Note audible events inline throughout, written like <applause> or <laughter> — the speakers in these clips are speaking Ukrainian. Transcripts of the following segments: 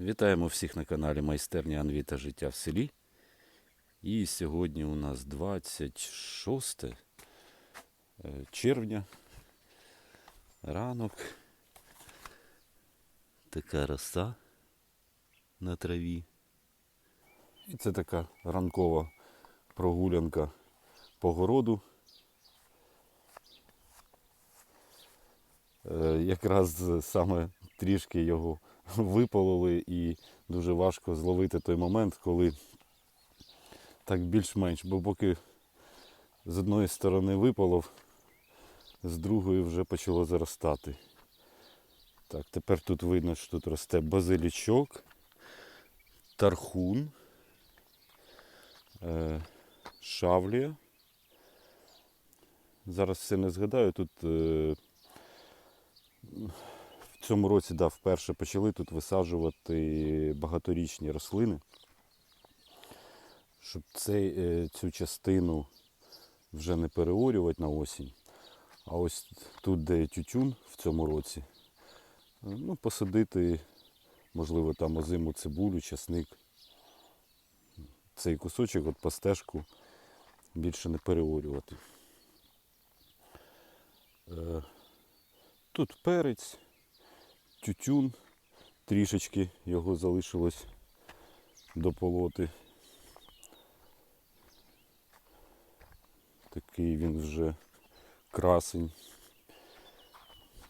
Вітаємо всіх на каналі Майстерня Анві та життя в селі. І сьогодні у нас 26 е, червня. Ранок. Така роса на траві. І це така ранкова прогулянка по городу. Е, Якраз саме трішки його <laughs> випололи і дуже важко зловити той момент, коли так більш-менш, бо поки з одної сторони випалов, з другої вже почало заростати. Так, тепер тут видно, що тут росте базилічок, тархун, е, шавлія. Зараз все не згадаю, тут е, цьому році да, вперше почали тут висаджувати багаторічні рослини, щоб цей, е, цю частину вже не переорювати на осінь. А ось тут, де тютюн в цьому році, е, ну, посадити, можливо, там озиму цибулю, часник. Цей кусочок от по стежку більше не переорювати. Е, Тут перець, тютюн, трішечки його залишилось дополоти. Такий він вже красень.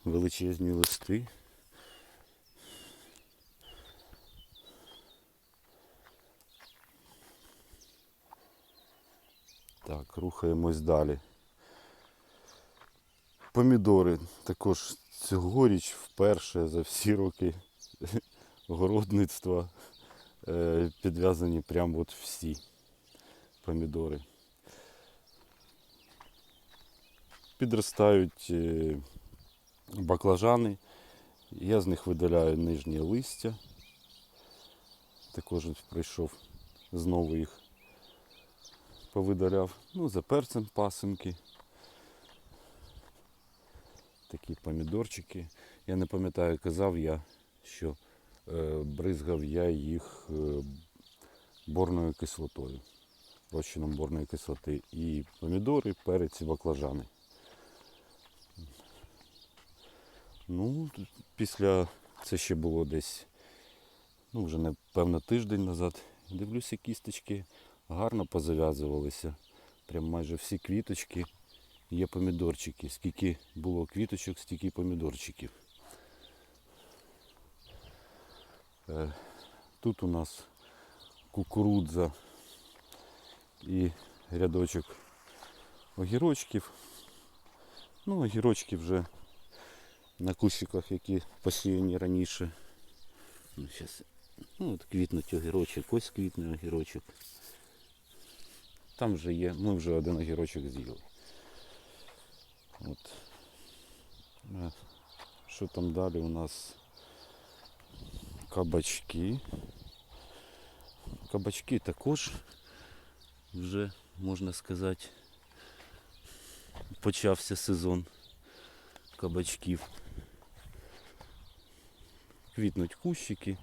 Величезні листи. Так, рухаємось далі. Помідори також цьогоріч вперше за всі роки <laughs> городництва е, підв'язані прямо от всі помідори. Підростають е, баклажани. Я з них видаляю нижнє листя. Також прийшов знову їх повидаляв. Ну, за перцем пасинки такі помідорчики. Я не пам'ятаю, казав я, що е, бризгав я їх е, борною кислотою, розчином борної кислоти. І помідори, перець і баклажани. Ну, після це ще було десь, ну вже напевно тиждень назад. Дивлюся, кісточки гарно позав'язувалися. Прям майже всі квіточки є помідорчики. Скільки було квіточок, стільки помідорчиків. Е, Тут у нас кукурудза і рядочок огірочків. Ну, огірочки вже на кущиках, які посіяні раніше. Ну, щас, ну, от квітнуть огірочок, ось квітне огірочок. Там вже є, ми вже один огірочок з'їли. От. Е, Що там далі у нас? Кабачки. Кабачки також вже, можна сказати, почався сезон кабачків. Квітнуть кущики.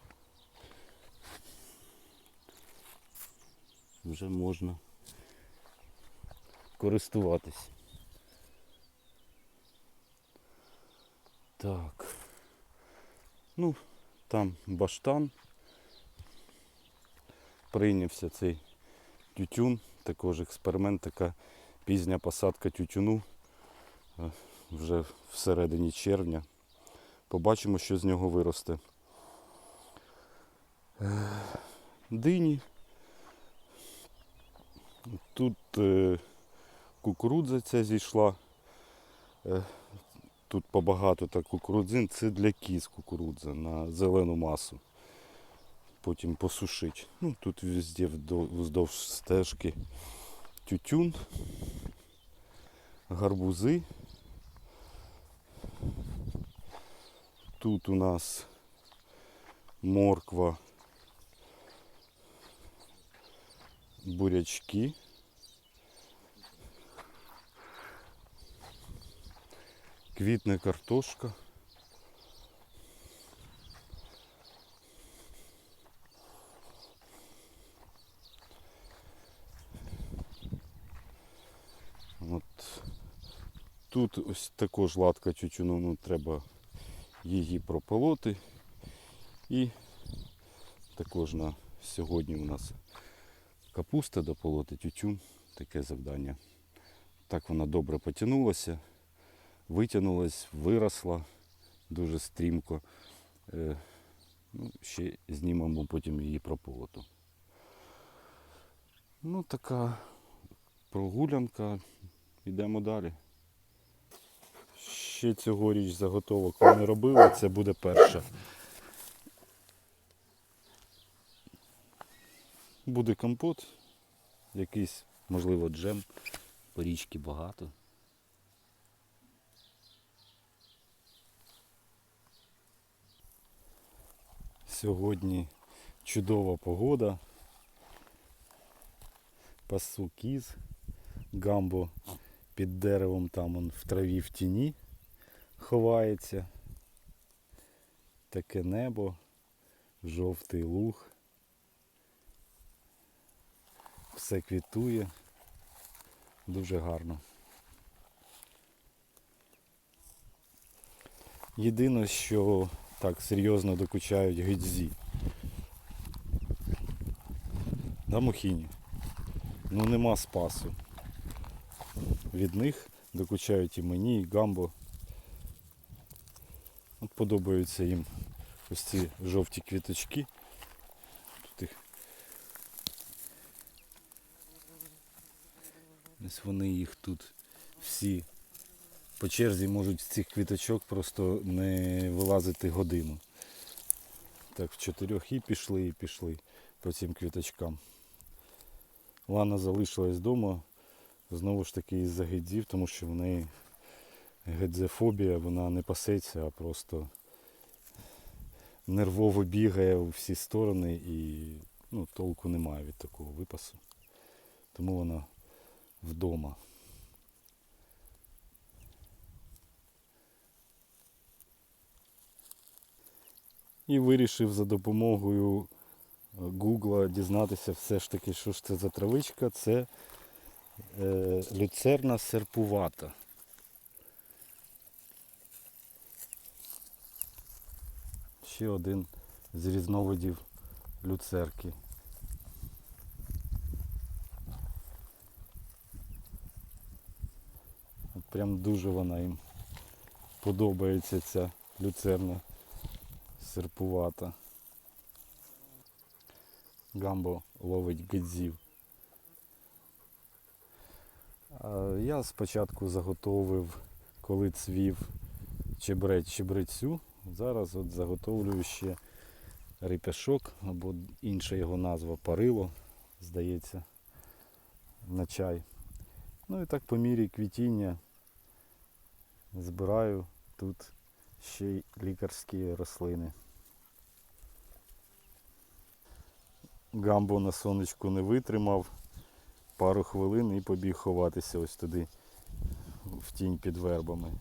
Вже можна користуватись. Так. Ну, там баштан. Прийнявся цей тютюн. Також експеримент, така пізня посадка тютюну е, вже всередині червня. Побачимо, що з нього виросте. Е, Дині. Тут е, кукурудза ця зійшла. Тут побагато так кукурудзин, це для кіз кукурудза на зелену масу. Потім посушить. Ну, тут везде вздовж стежки тютюн, гарбузи. Тут у нас морква, бурячки. квітне картошка. От. Тут ось також латка тютюну, ну, треба її прополоти і також на сьогодні у нас капуста дополоти тютюн, таке завдання. Так вона добре потягнулася витягнулась, виросла дуже стрімко. Е, ну, ще знімемо потім її прополоту. Ну, така прогулянка. Йдемо далі. Ще цьогоріч заготовок ми не робили, це буде перша. Буде компот, якийсь, можливо, джем. Порічки багато. Сьогодні чудова погода. Пасу кіз. Гамбо під деревом там он в траві в тіні ховається. Таке небо, жовтий луг. Все квітує. Дуже гарно. Єдине, що так серйозно докучають гидзі. Да, Мухіні? Ну нема спасу. Від них докучають і мені, і гамбо. От подобаються їм ось ці жовті квіточки. Тут їх. Ось вони їх тут всі по черзі можуть з цих квіточок просто не вилазити годину. Так, в чотирьох і пішли, і пішли по цим квіточкам. Лана залишилась вдома, знову ж таки із-за гидзів, тому що в неї гедзефобія, вона не пасеться, а просто нервово бігає у всі сторони і ну, толку немає від такого випасу. Тому вона вдома. І вирішив за допомогою Гугла дізнатися все ж таки, що ж це за травичка. Це е, люцерна серпувата. Ще один з різновидів люцерки. Прям дуже вона їм подобається ця люцерна серпувата. Гамбо ловить гидзів. Я спочатку заготовив, коли цвів чебрець чебрецю. Зараз от заготовлюю ще рипяшок, або інша його назва парило, здається, на чай. Ну і так по мірі квітіння збираю тут ще й лікарські рослини. Гамбо на сонечку не витримав, пару хвилин і побіг ховатися ось туди, в тінь під вербами.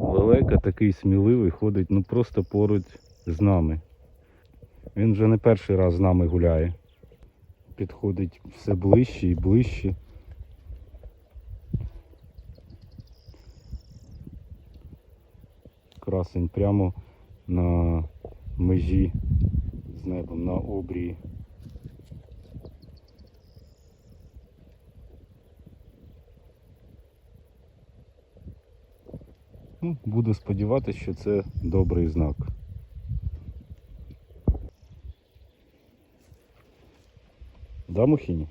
Лелека такий сміливий ходить ну просто поруч з нами. Він вже не перший раз з нами гуляє. Підходить все ближче і ближче. Красень прямо на межі з небом, на обрії. Ну, буду сподіватися, що це добрий знак. Да, Мухіні?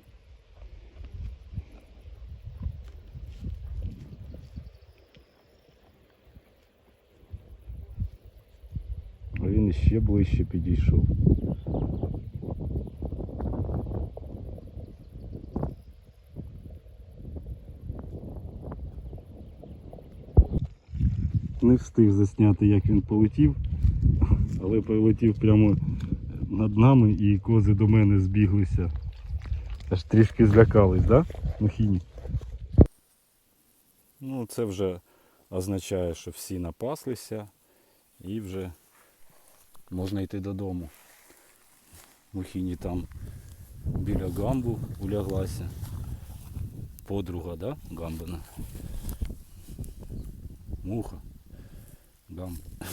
А він іще ближче підійшов. Не встиг засняти, як він полетів, але полетів прямо над нами і кози до мене збіглися. Аж трішки злякались. Да? Мухіні? Ну, це вже означає, що всі напаслися і вже можна йти додому. Мухіні там біля гамбу уляглася. Подруга, да? Гамбина. Муха. Гамб. <laughs>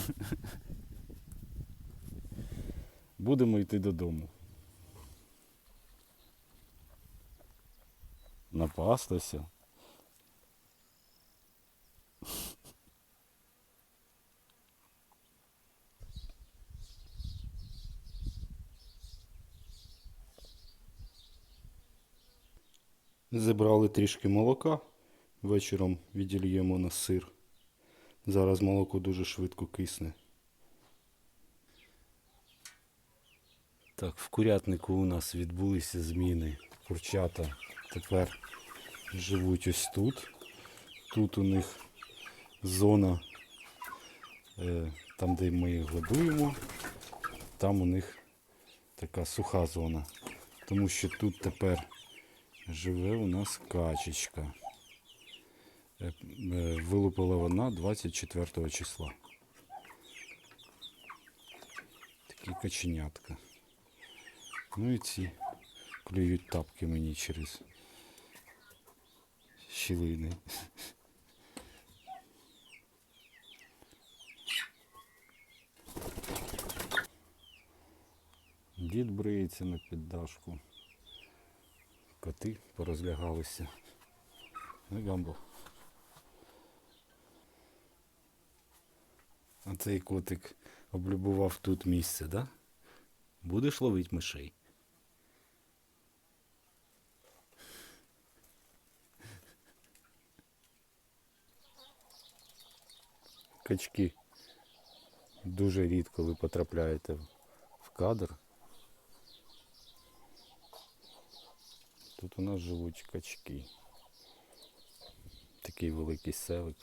Будемо йти додому. Напастася. Зібрали трішки молока. Вечором відільємо на сир. Зараз молоко дуже швидко кисне. Так, в курятнику у нас відбулися зміни. Курчата тепер живуть ось тут. Тут у них зона, е, там, де ми їх годуємо, там у них така суха зона. Тому що тут тепер живе у нас качечка. Е, е, Вилупила вона 24 числа. Такі каченятка. Ну і ці клюють тапки мені через щілини. Дід бриється на піддашку. Коти порозлягалися. Ну, гамбо. А цей котик облюбував тут місце, да? Будеш ловити мишей? Качки. Дуже рідко ви потрапляєте в- в кадр. Тут у нас живуть качки. Такий великий селик.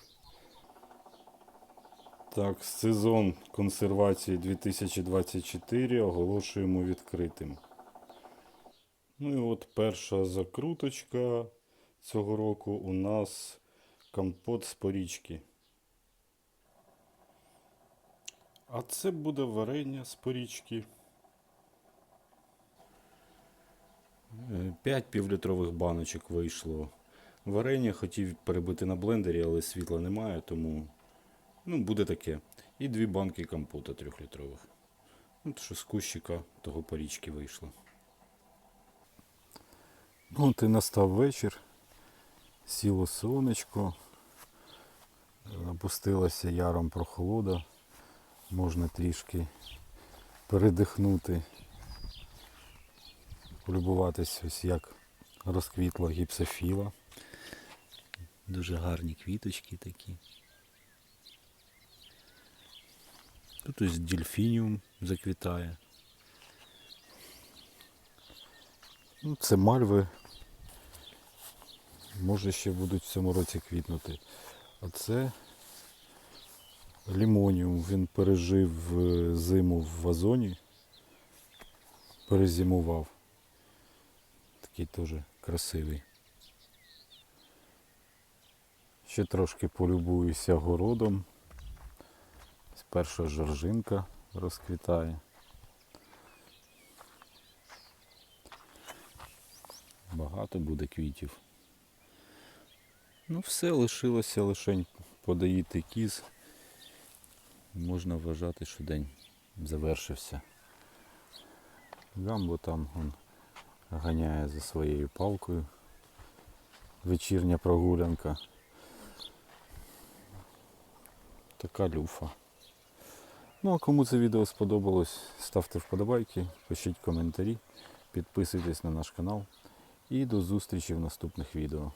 Так, сезон консервації 2024 оголошуємо відкритим. Ну і от перша закруточка цього року у нас компот з порічки. А це буде варення з порічки. Е, П'ять півлітрових баночок вийшло. Варення хотів перебити на блендері, але світла немає, тому ну, буде таке. І дві банки компота трьохлітрових. От що з кущика того порічки вийшло. Ну, от і настав вечір. Сіло сонечко. Опустилася яром прохолода. Можна трішки передихнути. Полюбуватись ось як розквітла гіпсофіла. Дуже гарні квіточки такі. Тут ось дельфініум заквітає. Ну, це мальви. Може ще будуть в цьому році квітнути. А це лімоніум. Він пережив е, зиму в вазоні. Перезимував. Такий теж красивий. Ще трошки полюбуюся городом. Перша жоржинка розквітає. Багато буде квітів. Ну все, лишилося лише подоїти кіз. Можна вважати, що день завершився. Гамбо там он, ганяє за своєю палкою. Вечірня прогулянка. Така люфа. Ну а кому це відео сподобалось, ставте вподобайки, пишіть коментарі, підписуйтесь на наш канал і до зустрічі в наступних відео.